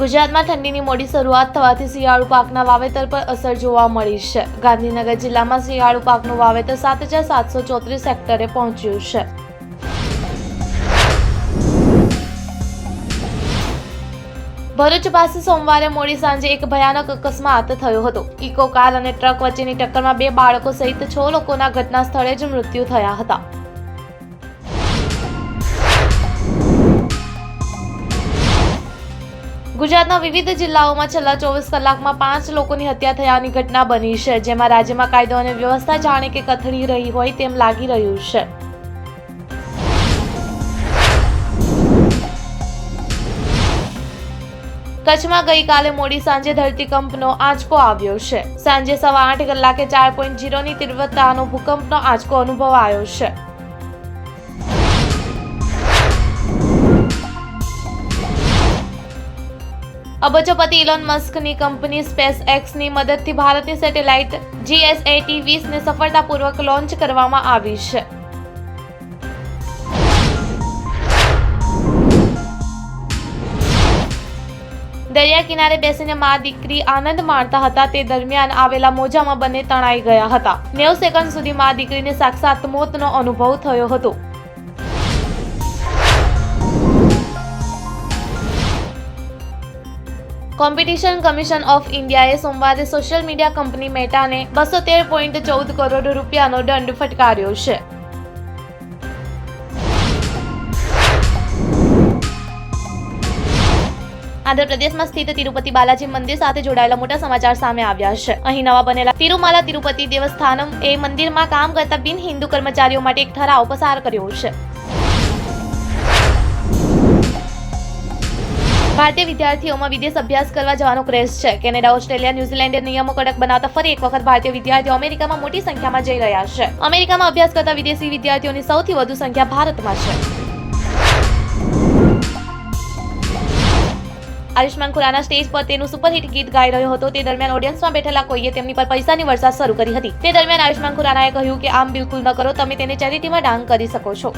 ગુજરાતમાં ઠંડીની મોડી શરૂઆત થવાથી શિયાળુ પાકના વાવેતર પર અસર જોવા મળી છે. ગાંધીનગર જિલ્લામાં શિયાળુ પાકનું વાવેતર સાત હજાર સાતસો ચોત્રીસ હેક્ટરે પહોંચ્યું છે. ભરૂચ પાસે સોમવારે મોડી સાંજે એક ભયાનક અકસ્માત થયો હતો. ઇકો કાર અને ટ્રક વચ્ચેની ટક્કરમાં બે બાળકો સહિત છ લોકોના ઘટના સ્થળે જ મૃત્યુ થયા હતા. ગુજરાતના વિવિધ જિલ્લાઓમાં છેલ્લા ચોવીસ કલાકમાં પાંચ લોકોની હત્યા થયાની ઘટના બની છે, જેમાં રાજ્યમાં કાયદો અને વ્યવસ્થા જાણે કે કથળી રહી હોય તેમ લાગી રહ્યું છે. કચ્છમાં ગઈકાલે મોડી સાંજે ધરતીકંપનો આંચકો આવ્યો છે. સાંજે સવા આઠ કલાકે ચાર પોઈન્ટ જીરોની તીવ્રતાનો ભૂકંપનો આંચકો અનુભવાયો છે. અબજોપતિ ઇલોન મસ્કની કંપની સ્પેસ એક્સની મદદથી ભારતની સેટેલાઇટ જીએસએટી વીસને સફળતાપૂર્વક લોન્ચ કરવામાં આવી છે. દરિયા કિનારે બેસીને મા દીકરી આનંદ માણતા હતા. તે દરમિયાન આવેલા મોજામાં બંને તણાઈ ગયા હતા. નેવ સેકન્ડ સુધી મા દીકરીને સાક્ષાત મોતનો અનુભવ થયો હતો. કોમ્પિટિશન કમિશન ઓફ ઇન્ડિયાએ સોમવારે સોશિયલ મીડિયા કંપની મેટાને બસો તેર પોઈન્ટ ચૌદ કરોડ રૂપિયાનો દંડ ફટકાર્યો છે. આંધ્રપ્રદેશમાં સ્થિત તિરુપતિ બાલાજી મંદિર સાથે જોડાયેલા મોટા સમાચાર સામે આવ્યા છે. અહીં નવા બનેલા તિરુમાલા તિરુપતિ દેવસ્થાનમ એ મંદિરમાં કામ કરતા બિન હિન્દુ કર્મચારીઓ માટે એક ઠરાવ પસાર કર્યો છે. ભારતીય વિદ્યાર્થીઓમાં વિદેશ અભ્યાસ કરવા જવાનો ક્રેઝ છે. કેનેડા, ઓસ્ટ્રેલિયા, ન્યુઝીલેન્ડે નિયમો કડક બનાવતા ફરી એક વખત ભારતીય વિદ્યાર્થીઓ અમેરિકામાં મોટી સંખ્યામાં જઈ રહ્યા છે. અમેરિકામાં અભ્યાસ કરતા વિદેશી વિદ્યાર્થીઓની સૌથી વધુ સંખ્યા ભારતમાં છે. આયુષ્માન ખુરાના સ્ટેજ પર તેનું સુપરહિટ ગીત ગાઈ રહ્યો હતો. તે દરમિયાન ઓડિયન્સમાં બેઠેલા કોઈએ તેમની પર પૈસાની વરસાદ શરૂ કરી હતી. તે દરમિયાન આયુષ્માન ખુરાનાએ કહ્યું કે આમ બિલકુલ ન કરો, તમે તેને ચેરિટીમાં દાન કરી શકો છો.